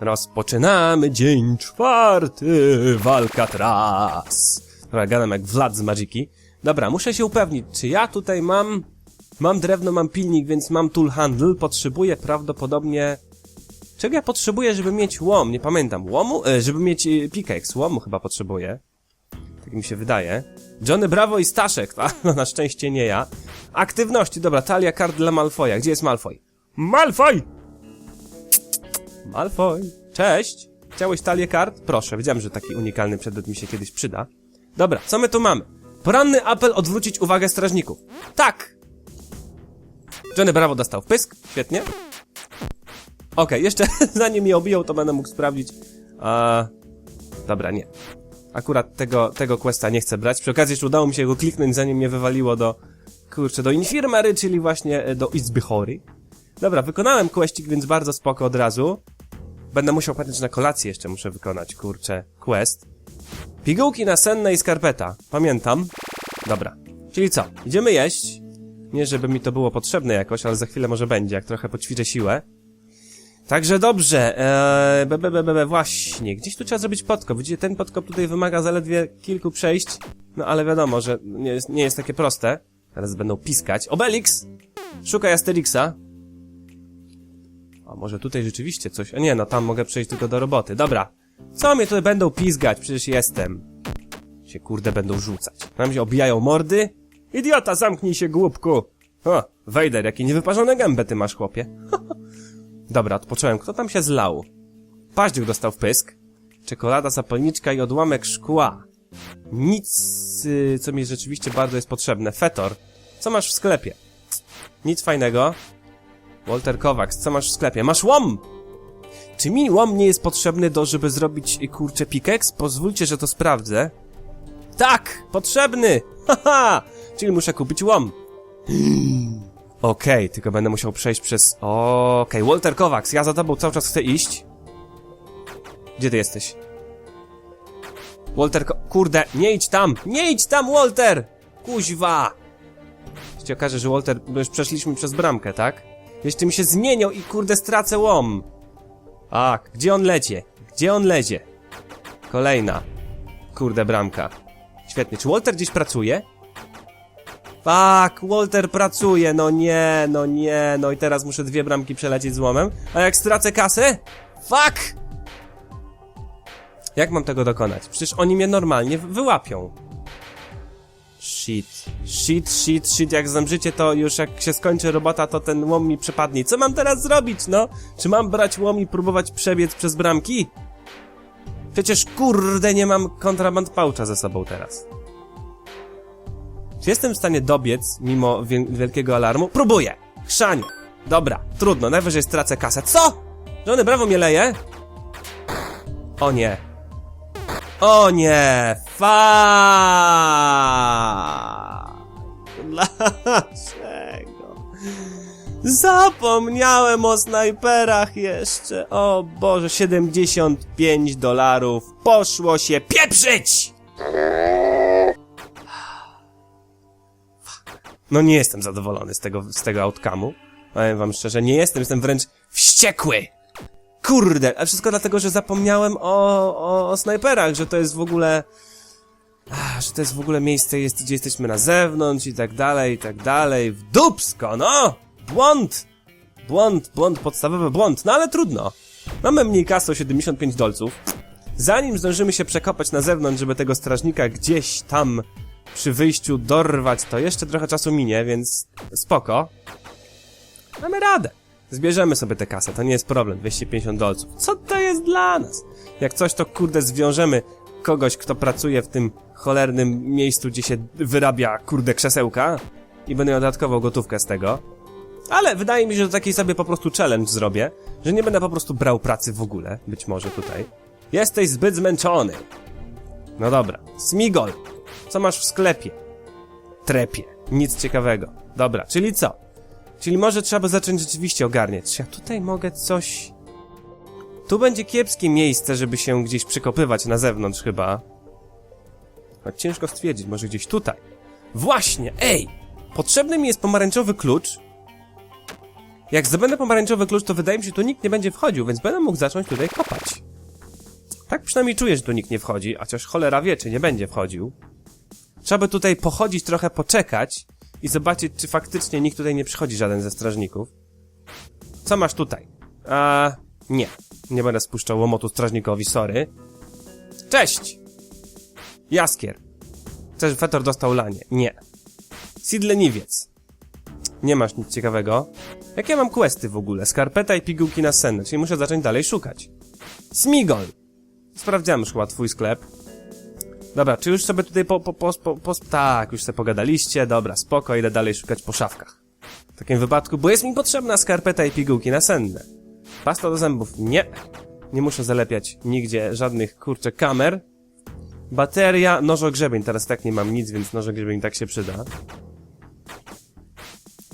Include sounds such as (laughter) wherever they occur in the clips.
Rozpoczynamy dzień czwarty, walka tras. Dobra, gadam jak Vlad z Magiki. Dobra, muszę się upewnić, czy ja tutaj mam... Mam drewno, mam pilnik, więc mam tool handle. Potrzebuję prawdopodobnie... Czego ja potrzebuję, żeby mieć łom? Nie pamiętam. Łomu? E, żeby mieć e, pickaxe. Łomu chyba potrzebuję. Tak mi się wydaje. Johnny Bravo i Staszek. A, (laughs) no na szczęście nie ja. Aktywności. Dobra, talia kart dla Malfoja. Gdzie jest Malfoy? Malfoy! Malfoy. Cześć! Chciałeś talię kart? Proszę, wiedziałem, że taki unikalny przedmiot mi się kiedyś przyda. Dobra, co my tu mamy? Poranny apel odwrócić uwagę strażników. Tak! Johnny Bravo dostał wpysk. Świetnie. Okej, jeszcze (laughs) zanim mnie obiją, to będę mógł sprawdzić. A... Dobra, nie. Akurat tego, tego questa nie chcę brać. Przy okazji jeszcze udało mi się go kliknąć, zanim mnie wywaliło do... Kurczę, do infirmary, czyli właśnie e, do Izby Chory. Dobra, wykonałem questik, więc bardzo spoko od razu. Będę musiał że na kolację jeszcze muszę wykonać, kurczę, quest. Pigułki nasenne i skarpeta. Pamiętam. Dobra. Czyli co? Idziemy jeść. Nie, żeby mi to było potrzebne jakoś, ale za chwilę może będzie, jak trochę poćwiczę siłę. Także dobrze, eee, be, be, be, be, właśnie, gdzieś tu trzeba zrobić podkop. Widzicie, ten podkop tutaj wymaga zaledwie kilku przejść, no ale wiadomo, że nie jest, nie jest takie proste. Teraz będą piskać. Obelix! Szukaj Asterixa. A może tutaj rzeczywiście coś... A nie, no tam mogę przejść tylko do roboty. Dobra. Co mnie tutaj będą pizgać? Przecież jestem. Się kurde będą rzucać. Nam się obijają mordy? Idiota, zamknij się, głupku! O, Wejder, jakie niewyparzone gębę ty masz, chłopie. (laughs) Dobra, odpocząłem. Kto tam się zlał? Paździuk dostał wpysk. Czekolada, zapalniczka i odłamek szkła. Nic, y, co mi rzeczywiście bardzo jest potrzebne. Fetor. Co masz w sklepie? Nic fajnego. Walter Kovacs, co masz w sklepie? Masz łom! Czy mi łom nie jest potrzebny do, żeby zrobić, y, kurczę, pickaxe? Pozwólcie, że to sprawdzę. Tak! Potrzebny! (laughs) Haha! Czyli muszę kupić łom. (gasps) Okej, tylko będę musiał przejść przez... Okej, Walter Kovacs, ja za tobą cały czas chcę iść. Gdzie ty jesteś? Walter Ko... Kurde, nie idź tam! Nie idź tam, Walter! Kuźwa! Się okaże, że Walter... bo Już przeszliśmy przez bramkę, tak? Jeszcze mi się zmienią i kurde stracę łom. A, gdzie on lecie? Gdzie on lecie? Kolejna. Kurde bramka. Świetnie. Czy Walter gdzieś pracuje? Tak, Walter pracuje, no nie, no nie, no i teraz muszę dwie bramki przelecieć złomem. A jak stracę kasę? Fuck! Jak mam tego dokonać? Przecież oni mnie normalnie wy- wyłapią. Shit, shit, shit, shit, jak zamrzycie to już jak się skończy robota, to ten łom mi przepadnie. Co mam teraz zrobić, no? Czy mam brać łom i próbować przebiec przez bramki? Przecież kurde nie mam kontraband poucha ze sobą teraz. Czy jestem w stanie dobiec mimo wie- wielkiego alarmu? Próbuję! Chrzanie! Dobra, trudno, najwyżej stracę kasę. Co? Żony, brawo mnie leje? O nie. O nie! Fa! Dlaczego? Zapomniałem o snajperach jeszcze. O Boże, 75 dolarów. Poszło się pieprzyć! No nie jestem zadowolony z tego, z tego outcome'u. Powiem wam szczerze, nie jestem, jestem wręcz wściekły! Kurde, a wszystko dlatego, że zapomniałem o, o, o snajperach, że to jest w ogóle... Że to jest w ogóle miejsce, jest, gdzie jesteśmy na zewnątrz i tak dalej, i tak dalej. W dupsko, no! Błąd! Błąd, błąd, podstawowy błąd, no ale trudno. Mamy mniej kasy o 75 dolców. Zanim zdążymy się przekopać na zewnątrz, żeby tego strażnika gdzieś tam przy wyjściu dorwać, to jeszcze trochę czasu minie, więc spoko. Mamy radę. Zbierzemy sobie tę kasę, to nie jest problem, 250 dolców. Co to jest dla nas? Jak coś, to kurde zwiążemy kogoś, kto pracuje w tym cholernym miejscu, gdzie się wyrabia kurde krzesełka i będę miał dodatkową gotówkę z tego. Ale wydaje mi się, że taki sobie po prostu challenge zrobię, że nie będę po prostu brał pracy w ogóle, być może tutaj. Jesteś zbyt zmęczony. No dobra, Smigol, co masz w sklepie? Trepie, nic ciekawego. Dobra, czyli co? Czyli może trzeba zacząć rzeczywiście ogarniać. Czy ja tutaj mogę coś... Tu będzie kiepskie miejsce, żeby się gdzieś przykopywać na zewnątrz chyba. Choć ciężko stwierdzić, może gdzieś tutaj. Właśnie, ej! Potrzebny mi jest pomarańczowy klucz. Jak zdobędę pomarańczowy klucz, to wydaje mi się, tu nikt nie będzie wchodził, więc będę mógł zacząć tutaj kopać. Tak przynajmniej czuję, że tu nikt nie wchodzi, chociaż cholera wie, czy nie będzie wchodził. Trzeba by tutaj pochodzić, trochę poczekać i zobaczyć, czy faktycznie nikt tutaj nie przychodzi, żaden ze strażników. Co masz tutaj? A nie. Nie będę spuszczał łomotu strażnikowi, sorry. Cześć! Jaskier. Chcesz, Fetor dostał lanie? Nie. Sid leniwiec. Nie masz nic ciekawego. Jakie mam questy w ogóle? Skarpeta i pigułki na senne, czyli muszę zacząć dalej szukać. Smigol. Sprawdziłem już chyba twój sklep. Dobra, czy już sobie tutaj po, po, po, po, po tak, już sobie pogadaliście, dobra, spoko, idę dalej szukać po szafkach. W takim wypadku, bo jest mi potrzebna skarpeta i pigułki nasenne. Pasta do zębów, nie. Nie muszę zalepiać nigdzie żadnych, kurczę, kamer. Bateria, nożogrzebień, teraz tak nie mam nic, więc nożogrzebień tak się przyda.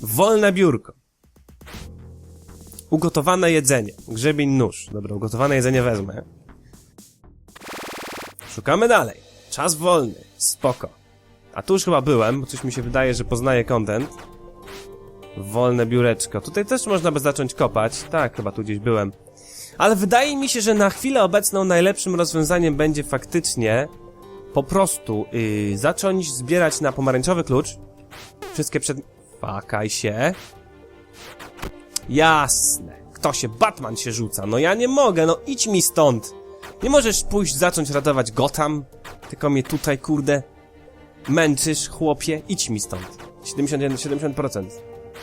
Wolne biurko. Ugotowane jedzenie. Grzebień, nóż. Dobra, ugotowane jedzenie wezmę. Szukamy dalej. Czas wolny. Spoko. A tu już chyba byłem, bo coś mi się wydaje, że poznaję content. Wolne biureczko. Tutaj też można by zacząć kopać. Tak, chyba tu gdzieś byłem. Ale wydaje mi się, że na chwilę obecną najlepszym rozwiązaniem będzie faktycznie po prostu yy, zacząć zbierać na pomarańczowy klucz wszystkie przed... Fakaj się. Jasne. Kto się? Batman się rzuca. No ja nie mogę, no idź mi stąd. Nie możesz pójść zacząć ratować Gotham, tylko mnie tutaj, kurde, męczysz, chłopie. Idź mi stąd. 71, 70%.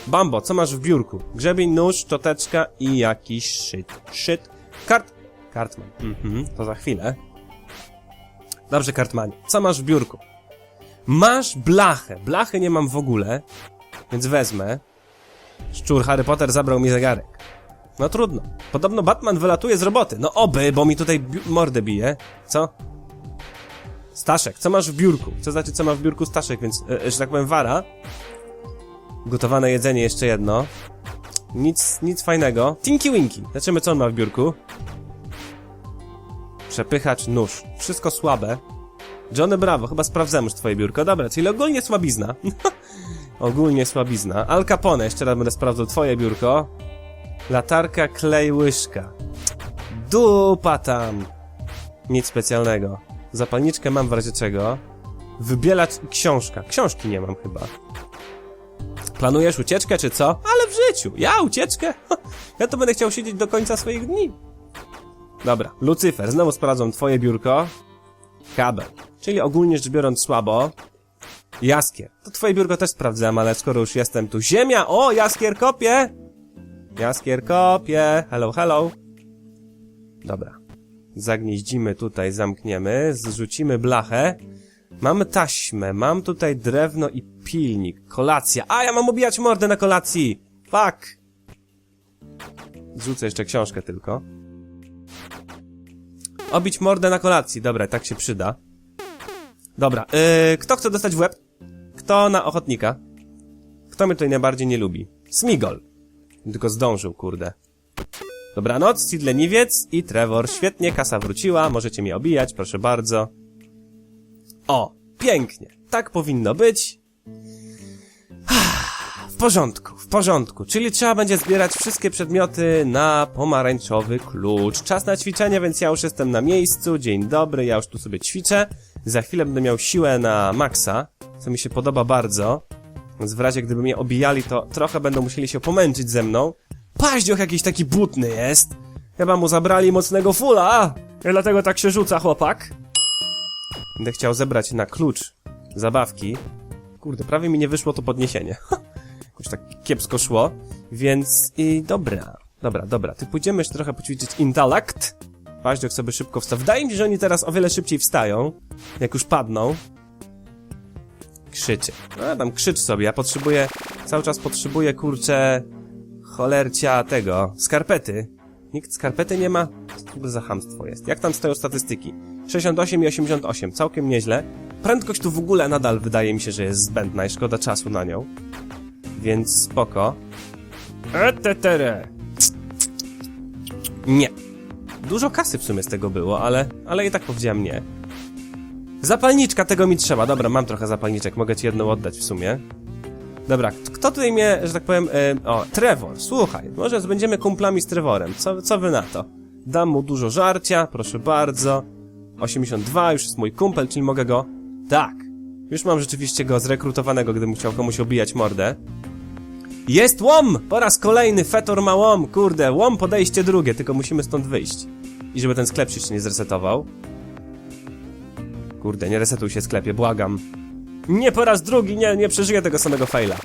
Bambo, co masz w biurku? Grzebień, nóż, szczoteczka i jakiś szyt. Szyt. Kart... Kartman. Mhm, to za chwilę. Dobrze, Kartmanie. Co masz w biurku? Masz blachę. Blachy nie mam w ogóle, więc wezmę. Szczur Harry Potter zabrał mi zegarek. No trudno. Podobno Batman wylatuje z roboty. No oby, bo mi tutaj mordę bije. Co? Staszek, co masz w biurku? Co znaczy, co ma w biurku Staszek, więc, e, że tak powiem, wara. Gotowane jedzenie, jeszcze jedno. Nic, nic fajnego. Tinky Winky. Zobaczymy, co on ma w biurku. Przepychacz, nóż. Wszystko słabe. Johnny Bravo, chyba sprawdzam już twoje biurko. Dobra, czyli ogólnie słabizna. (laughs) ogólnie słabizna. Al Capone, jeszcze raz będę sprawdzał twoje biurko. Latarka, klej, łyżka. Dupa tam. Nic specjalnego. Zapalniczkę mam w razie czego. Wybielacz i książka. Książki nie mam chyba. Planujesz ucieczkę czy co? Ale w życiu. Ja ucieczkę? (laughs) Ja to będę chciał siedzieć do końca swoich dni. Dobra, Lucyfer, znowu sprawdzam twoje biurko. Kabel. Czyli ogólnie rzecz biorąc słabo. Jaskier. To twoje biurko też sprawdzam, ale skoro już jestem tu. Ziemia! O, Jaskier kopie! Jaskier kopie! Hello, hello. Dobra. Zagnieździmy tutaj, zamkniemy, zrzucimy blachę. Mamy taśmę, mam tutaj drewno i pilnik. Kolacja. A, ja mam obijać mordę na kolacji! Fuck! Zrzucę jeszcze książkę tylko. Obić mordę na kolacji. Dobra, tak się przyda. Dobra, yy, kto chce dostać w łeb? Kto na ochotnika? Kto mnie tutaj najbardziej nie lubi? Smigol. Tylko zdążył, kurde. Dobranoc, Sid Leniwiec i Trevor. Świetnie, kasa wróciła, możecie mnie obijać, proszę bardzo. O, pięknie. Tak powinno być. W porządku, w porządku. Czyli trzeba będzie zbierać wszystkie przedmioty na pomarańczowy klucz. Czas na ćwiczenie, więc ja już jestem na miejscu. Dzień dobry, ja już tu sobie ćwiczę. Za chwilę będę miał siłę na maksa, co mi się podoba bardzo. Więc w razie gdyby mnie obijali, to trochę będą musieli się pomęczyć ze mną. Paździoch jakiś taki butny jest. Chyba mu zabrali mocnego fula. Dlatego tak się rzuca chłopak. Będę chciał zebrać na klucz zabawki. Kurde, prawie mi nie wyszło to podniesienie. Jakoś tak kiepsko szło. Więc i dobra. Dobra, dobra. Ty pójdziemy jeszcze trochę poćwiczyć intelekt. Paździoch sobie szybko wsta. Wydaje mi się, że oni teraz o wiele szybciej wstają. Jak już padną. Krzyczy. No tam krzycz sobie. Ja potrzebuję... Cały czas potrzebuję, kurczę... Cholercia tego... Skarpety. Nikt skarpety nie ma? Co za chamstwo jest? Jak tam stoją statystyki? 68 i 88. Całkiem nieźle. Prędkość tu w ogóle nadal wydaje mi się, że jest zbędna i szkoda czasu na nią. Więc spoko. Etetere. Nie. Dużo kasy w sumie z tego było, ale, ale i tak powiedziałem nie. Zapalniczka, tego mi trzeba. Dobra, mam trochę zapalniczek, mogę ci jedną oddać w sumie. Dobra, kto tutaj mnie, że tak powiem, e, o, Trevor, słuchaj, może będziemy kumplami z Trevorem, co, co wy na to? Dam mu dużo żarcia, proszę bardzo. 82, już jest mój kumpel, czyli mogę go... Tak, już mam rzeczywiście go zrekrutowanego, gdybym chciał komuś obijać mordę. Jest łom! Po raz kolejny Fetor ma łom, kurde, łom podejście drugie, tylko musimy stąd wyjść. I żeby ten sklep się nie zresetował. Kurde, nie resetuj się sklepie, błagam. Nie po raz drugi, nie, nie przeżyję tego samego faila.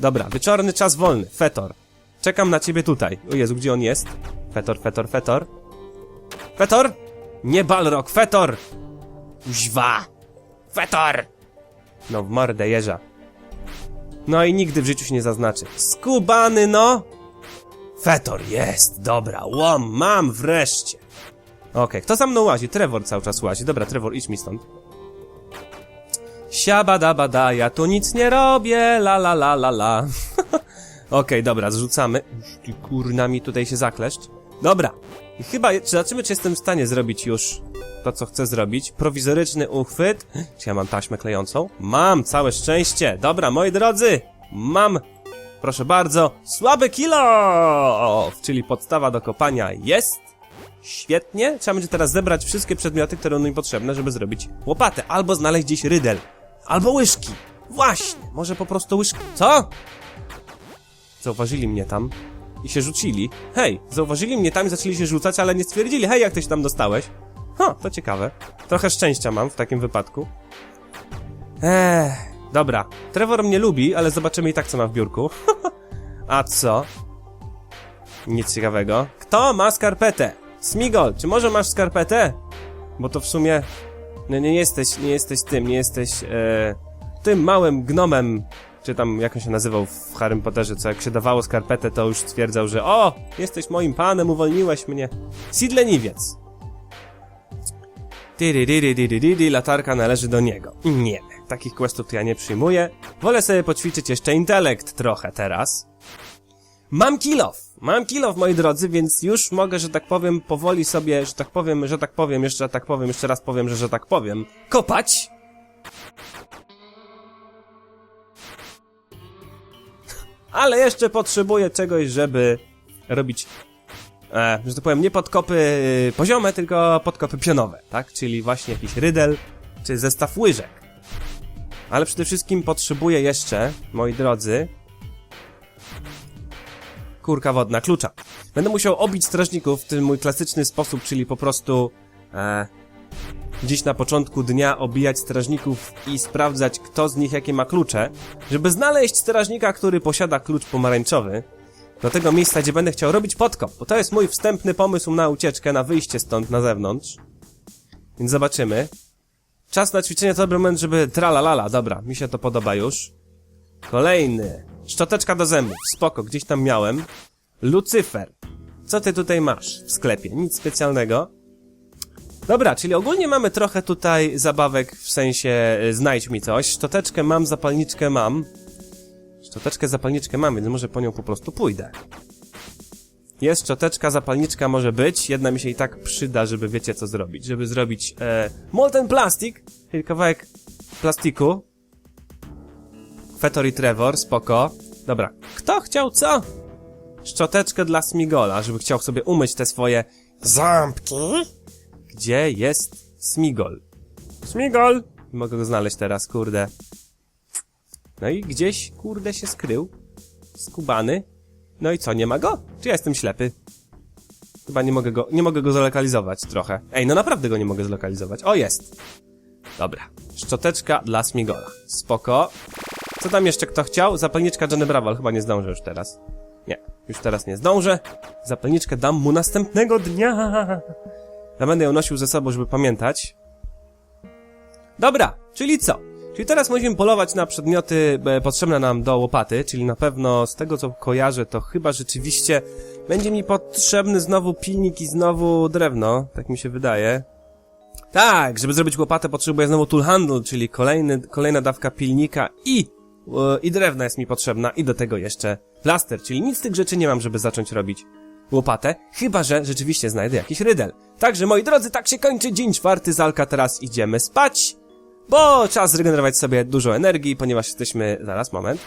Dobra, wieczorny czas wolny, Fetor. Czekam na ciebie tutaj. O Jezu, gdzie on jest? Fetor, Fetor, Fetor. Fetor! Nie Balrog, Fetor! Uźwa! Fetor! No w mordę jeża. No i nigdy w życiu się nie zaznaczy. Skubany, no! Fetor jest, dobra, łom, mam wreszcie. Okej, kto za mną łazi? Trevor cały czas łazi. Dobra, Trevor, idź mi stąd. Siabadabada, ja tu nic nie robię, la la la la la. (laughs) Okej, dobra, zrzucamy. Uż, Ty kurna mi tutaj się zakleszcz. Dobra. I chyba, czy zobaczymy, czy jestem w stanie zrobić już to, co chcę zrobić. Prowizoryczny uchwyt. Czy ja mam taśmę klejącą? Mam, całe szczęście. Dobra, moi drodzy, mam, proszę bardzo, słaby kilo! Czyli podstawa do kopania jest. Świetnie. Trzeba będzie teraz zebrać wszystkie przedmioty, które będą mi potrzebne, żeby zrobić łopatę. Albo znaleźć gdzieś rydel. Albo łyżki. Właśnie. Może po prostu łyżki. Co? Zauważyli mnie tam i się rzucili. Hej, zauważyli mnie tam i zaczęli się rzucać, ale nie stwierdzili, hej, jak ty się tam dostałeś? Ha, to ciekawe. Trochę szczęścia mam w takim wypadku. Eee, dobra. Trevor mnie lubi, ale zobaczymy i tak, co ma w biurku. (laughs) A co? Nic ciekawego. Kto ma skarpetę? Smigol, czy może masz skarpetę? Bo to w sumie... No nie jesteś, nie jesteś tym, nie jesteś e, tym małym gnomem, czy tam jak on się nazywał w Harrym Potterze, co jak się dawało skarpetę, to już stwierdzał, że o, jesteś moim panem, uwolniłeś mnie. Sid leniwiec. Tyryryryryryry, latarka należy do niego. Nie, takich questów to ja nie przyjmuję. Wolę sobie poćwiczyć jeszcze intelekt trochę teraz. Mam kilof! Mam kilof, moi drodzy, więc już mogę, że tak powiem, powoli sobie, że tak powiem, że tak powiem, jeszcze tak powiem, jeszcze raz powiem, że że tak powiem, kopać! Ale jeszcze potrzebuję czegoś, żeby robić, e, że tak powiem, nie podkopy y, poziome, tylko podkopy pionowe, tak? Czyli właśnie jakiś rydel, czy zestaw łyżek. Ale przede wszystkim potrzebuję jeszcze, moi drodzy, kurka wodna, klucza. Będę musiał obić strażników w ten mój klasyczny sposób, czyli po prostu e, gdzieś na początku dnia obijać strażników i sprawdzać, kto z nich jakie ma klucze, żeby znaleźć strażnika, który posiada klucz pomarańczowy do tego miejsca, gdzie będę chciał robić podkop, bo to jest mój wstępny pomysł na ucieczkę, na wyjście stąd na zewnątrz. Więc zobaczymy. Czas na ćwiczenie to dobry moment, żeby tralalala, dobra, mi się to podoba już. Kolejny. Szczoteczka do zębów. Spoko, gdzieś tam miałem. Lucyfer. Co ty tutaj masz w sklepie? Nic specjalnego. Dobra, czyli ogólnie mamy trochę tutaj zabawek w sensie y, znajdź mi coś. Szczoteczkę mam, zapalniczkę mam. Szczoteczkę, zapalniczkę mam, więc może po nią po prostu pójdę. Jest szczoteczka, zapalniczka może być. Jedna mi się i tak przyda, żeby wiecie co zrobić. Żeby zrobić e, molten plastik, czyli kawałek plastiku. Fetor i Trevor, spoko. Dobra, kto chciał co? Szczoteczkę dla Smigola, żeby chciał sobie umyć te swoje ząbki. Gdzie jest Smigol? Smigol! Nie Mogę go znaleźć teraz, kurde. No i gdzieś, kurde, się skrył. Skubany. No i co, nie ma go? Czy ja jestem ślepy? Chyba nie mogę go, nie mogę go zlokalizować trochę. Ej, no naprawdę go nie mogę zlokalizować. O, jest! Dobra. Szczoteczka dla Smigola. Spoko. Co tam jeszcze kto chciał? Zapalniczka Johnny Bravo, ale chyba nie zdążę już teraz. Nie, już teraz nie zdążę. Zapalniczkę dam mu następnego dnia. Ja będę ją nosił ze sobą, żeby pamiętać. Dobra, czyli co? Czyli teraz musimy polować na przedmioty e, potrzebne nam do łopaty, czyli na pewno z tego co kojarzę, to chyba rzeczywiście będzie mi potrzebny znowu pilnik i znowu drewno, tak mi się wydaje. Tak, żeby zrobić łopatę potrzebuję znowu tool handle, czyli kolejny, kolejna dawka pilnika i, i drewna jest mi potrzebna i do tego jeszcze plaster, czyli nic z tych rzeczy nie mam, żeby zacząć robić. Łopatę, chyba że rzeczywiście znajdę jakiś rydel. Także moi drodzy, tak się kończy dzień czwarty z Alka, teraz idziemy spać, bo czas zregenerować sobie dużo energii, ponieważ jesteśmy, zaraz, moment,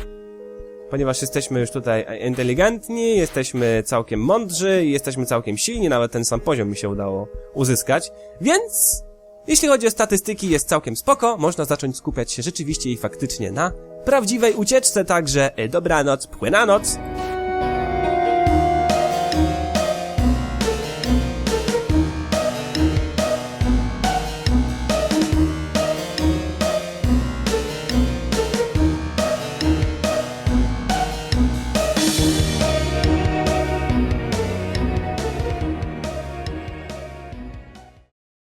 ponieważ jesteśmy już tutaj inteligentni, jesteśmy całkiem mądrzy, jesteśmy całkiem silni, nawet ten sam poziom mi się udało uzyskać, więc jeśli chodzi o statystyki jest całkiem spoko, można zacząć skupiać się rzeczywiście i faktycznie na prawdziwej ucieczce, także y, dobranoc, płynanoc,